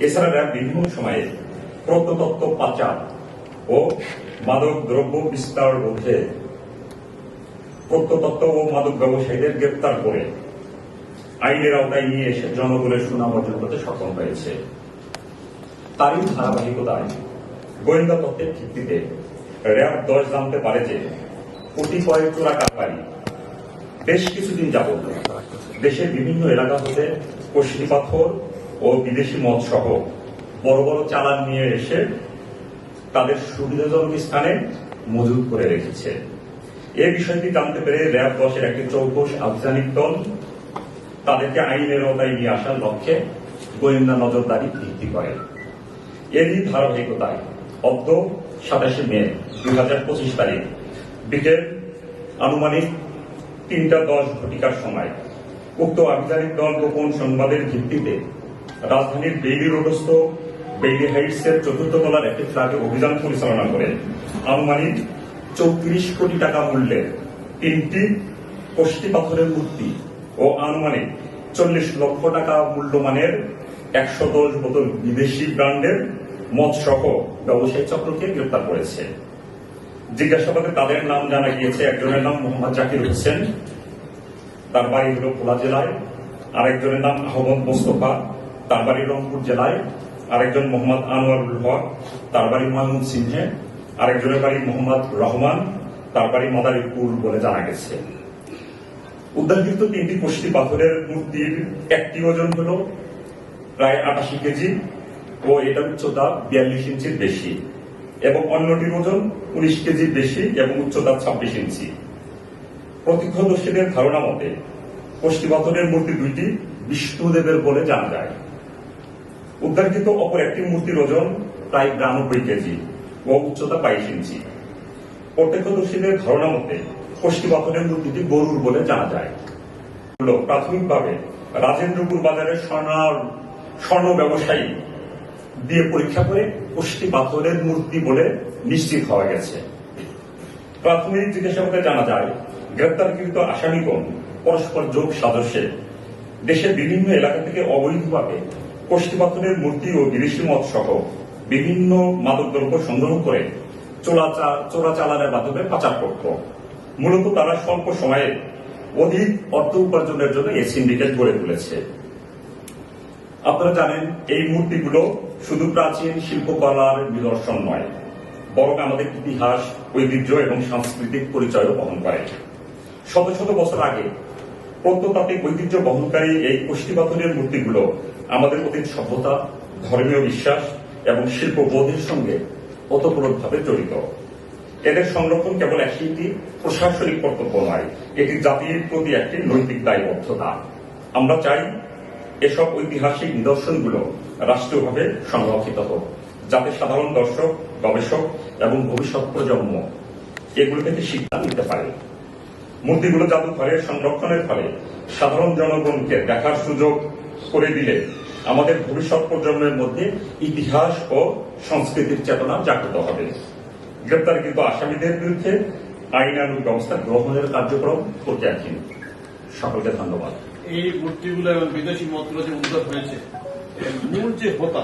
এছাড়া বিভিন্ন সময়ে প্রত্নতত্ত্ব পাচার ও মাদক দ্রব্য বিস্তার রোধে প্রত্নতত্ত্ব ও মাদক ব্যবসায়ীদের গ্রেপ্তার করে আইনের আওতায় নিয়ে এসে জনগণের সুনাম অর্জন করতে সক্ষম হয়েছে। তারই ধারাবাহিকতায় গোয়েন্দা তত্ত্বের ভিত্তিতে র্যাব দশ জানতে পারে যে কোটি কয়েক চোরা কারবারি বেশ কিছুদিন যাবত দেশের বিভিন্ন এলাকা হতে কষ্টি পাথর ও বিদেশি মদ সহ বড় বড় চালান নিয়ে এসে তাদের সুবিধাজনক স্থানে মজুত করে রেখেছে। এ বিষয়টি জানতে পেরে র্যাব দশের একটি চৌকস আফগানিক দল তাদেরকে আইনের আওতায় নিয়ে আসার লক্ষ্যে গোয়েন্দা নজরদারি ভিত্তি করে। এরই ধারাবাহিকতায় অব্দ সাতাশে মে দুই হাজার পঁচিশ তারিখ বিকেল আনুমানিক তিনটা দশ ঘটিকার সময় উক্ত আভিযানিক দল গোপন সংবাদের ভিত্তিতে রাজধানীর বেইলি রোডস্থ বেইলি হাইটসের চতুর্থ তলার একটি ফ্ল্যাটে অভিযান পরিচালনা করে। আনুমানিক চৌত্রিশ কোটি টাকা মূল্যের তিনটি কষ্টি পাথরের মূর্তি ও আনুমানিক চল্লিশ লক্ষ টাকা মূল্যমানের একশো দশ বোতল বিদেশি ব্র্যান্ডের মদ সহ ব্যবসায়ী চক্রকে গ্রেপ্তার করেছে। জিজ্ঞাসাবাদে তাদের নাম জানা গিয়েছে। একজনের নাম মোহাম্মদ জাকির হোসেন। তার বাড়ি হল ভোলা জেলায়। আরেকজনের নাম আহমদ মোস্তফা। তার বাড়ি রংপুর জেলায় আরেকজন মোহাম্মদ আনোয়ারুল হক তার বাড়ি মাহমুদ সিংহে, আরেকজনের বাড়ি মোহাম্মদ রহমান তার বাড়ি মাদারীপুর বলে জানা গেছে। উদ্ধারকৃত তিনটি কষ্টি পাথরের মূর্তির একটি ওজন হল প্রায় আটাশি কেজি ও এটার উচ্চতা বিয়াল্লিশ ইঞ্চির বেশি এবং অন্যটির ওজন উনিশ কেজির বেশি এবং উচ্চতা ছাব্বিশ ইঞ্চি। প্রত্যক্ষদর্শীদের ধারণা মতে কষ্টি পাথরের মূর্তি দুইটি বিষ্ণুদেবের বলে জানা যায়। উদ্ধারকৃত অপর একটি মূর্তির ওজন প্রায় বিরানব্বই কেজি ও উচ্চতা বাইশ ইঞ্চি। প্রত্যক্ষদর্শীদের ধারণা মতে কষ্টি পাথরের মূর্তিটি গরুর বলে জানা যায়। প্রাথমিকভাবে রাজেন্দ্রপুর বাজারের স্বর্ণ স্বর্ণ ব্যবসায়ী দিয়ে পরীক্ষা করে কষ্টি পাথরের মূর্তি বলে নিশ্চিত হওয়া গেছে। প্রাথমিক জিজ্ঞাসাবাদে জানা যায়, গ্রেপ্তারকৃত আসামিগণ পরস্পর যোগ সাদস্যে দেশের বিভিন্ন এলাকা থেকে অবৈধভাবে কষ্টি পাথরের মূর্তি ও বিদেশি মদ সহ বিভিন্ন মাদকদ্রব্য সংগ্রহ করে চোরাচা- চোরাচালানের মাধ্যমে পাচার করত। মূলত তারা স্বল্প সময়ে অধিক অর্থ উপার্জনের জন্য এই সিন্ডিকেট গড়ে তুলেছে। আপনারা জানেন, এই মূর্তিগুলো শুধু প্রাচীন শিল্পকলার নিদর্শন নয়, বরং আমাদের ইতিহাস, ঐতিহ্য এবং সাংস্কৃতিক পরিচয়ও বহন করে। শত শত বছর আগে প্রত্নতাত্ত্বিক ঐতিহ্য বহনকারী এই পুষ্টিপাথরের মূর্তিগুলো আমাদের অতীত সভ্যতা, ধর্মীয় বিশ্বাস এবং শিল্পবোধের সঙ্গে ওতপ্রোতভাবে জড়িত। এদের সংরক্ষণ কেবল একটি প্রশাসনিক কর্তব্য নয়, এটি জাতির প্রতি একটি নৈতিক দায়বদ্ধতা। আমরা চাই এসব ঐতিহাসিক নিদর্শনগুলো রাষ্ট্রীয়ভাবে সংরক্ষিত হোক, যাতে সাধারণ দর্শক, গবেষক এবং ভবিষ্যৎ প্রজন্ম এগুলো থেকে শিক্ষা নিতে পারে। মূর্তিগুলো জাদুঘরে সংরক্ষণের ফলে সাধারণ জনগণকে দেখার সুযোগ করে দিলে আমাদের ভবিষ্যৎ প্রজন্মের মধ্যে ইতিহাস ও সংস্কৃতির চেতনা জাগ্রত হবে। গ্রেপ্তারকৃত আসামিদের বিরুদ্ধে আইনানুগ ব্যবস্থা গ্রহণের কার্যক্রম প্রত্যাখ্যান সকলকে ধন্যবাদ। এই মূর্তিগুলো এবং বিদেশি মন্ত্র যে উদ্ধার হয়েছে মূল যে হোতা